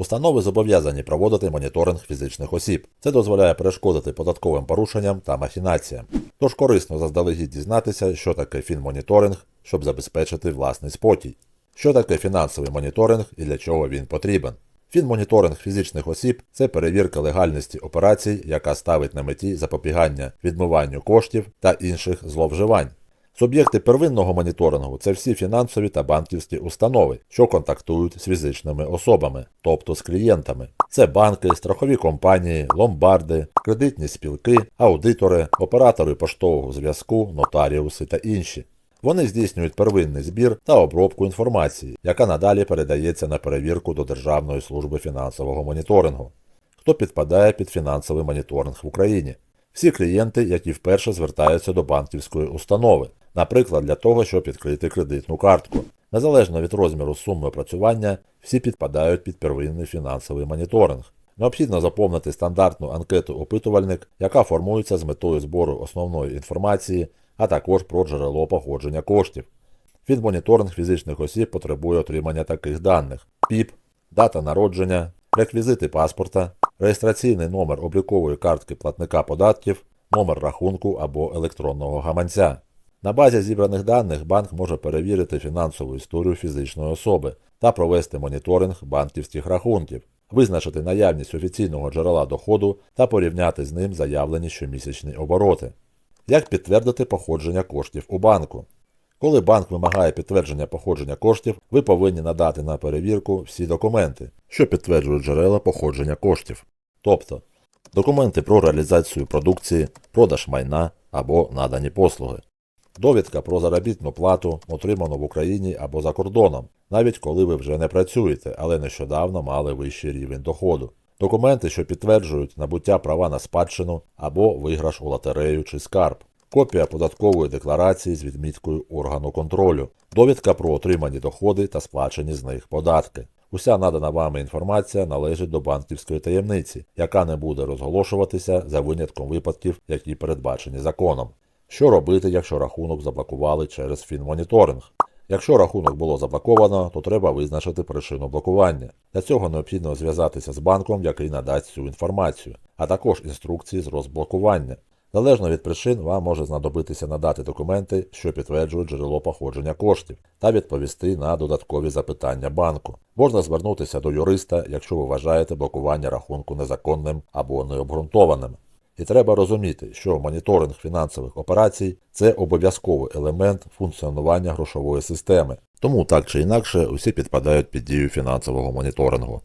Установи зобов'язані проводити моніторинг фізичних осіб. Це дозволяє перешкодити податковим порушенням та махінаціям. Тож корисно заздалегідь дізнатися, що таке фінмоніторинг, щоб забезпечити власний спокій. Що таке фінансовий моніторинг і для чого він потрібен? Фінмоніторинг фізичних осіб це перевірка легальності операцій, яка ставить на меті запобігання відмиванню коштів та інших зловживань. Суб'єкти первинного моніторингу це всі фінансові та банківські установи, що контактують з фізичними особами, тобто з клієнтами. Це банки, страхові компанії, ломбарди, кредитні спілки, аудитори, оператори поштового зв'язку, нотаріуси та інші. Вони здійснюють первинний збір та обробку інформації, яка надалі передається на перевірку до Державної служби фінансового моніторингу. Хто підпадає під фінансовий моніторинг в Україні? Всі клієнти, які вперше звертаються до банківської установи, наприклад, для того, щоб відкрити кредитну картку. Незалежно від розміру суми опрацювання, всі підпадають під первинний фінансовий моніторинг. Необхідно заповнити стандартну анкету опитувальник, яка формується з метою збору основної інформації, а також про джерело походження коштів. Фінмоніторинг фізичних осіб потребує отримання таких даних: ПІП, дата народження, реквізити паспорта, реєстраційний номер облікової картки платника податків, номер рахунку або електронного гаманця. На базі зібраних даних банк може перевірити фінансову історію фізичної особи та провести моніторинг банківських рахунків, визначити наявність офіційного джерела доходу та порівняти з ним заявлені щомісячні обороти. Як підтвердити походження коштів у банку? Коли банк вимагає підтвердження походження коштів, ви повинні надати на перевірку всі документи, що підтверджують джерела походження коштів. Тобто документи про реалізацію продукції, продаж майна або надані послуги. Довідка про заробітну плату, отриману в Україні або за кордоном, навіть коли ви вже не працюєте, але нещодавно мали вищий рівень доходу. Документи, що підтверджують набуття права на спадщину або виграш у лотерею чи скарб. Копія податкової декларації з відміткою органу контролю, довідка про отримані доходи та сплачені з них податки. Уся надана вами інформація належить до банківської таємниці, яка не буде розголошуватися за винятком випадків, які передбачені законом. Що робити, якщо рахунок заблокували через фінмоніторинг? Якщо рахунок було заблоковано, то треба визначити причину блокування. Для цього необхідно зв'язатися з банком, який надасть цю інформацію, а також інструкції з розблокування. Залежно від причин, вам може знадобитися надати документи, що підтверджують джерело походження коштів, та відповісти на додаткові запитання банку. Можна звернутися до юриста, якщо ви вважаєте блокування рахунку незаконним або необґрунтованим. І треба розуміти, що моніторинг фінансових операцій це обов'язковий елемент функціонування грошової системи. Тому так чи інакше усі підпадають під дію фінансового моніторингу.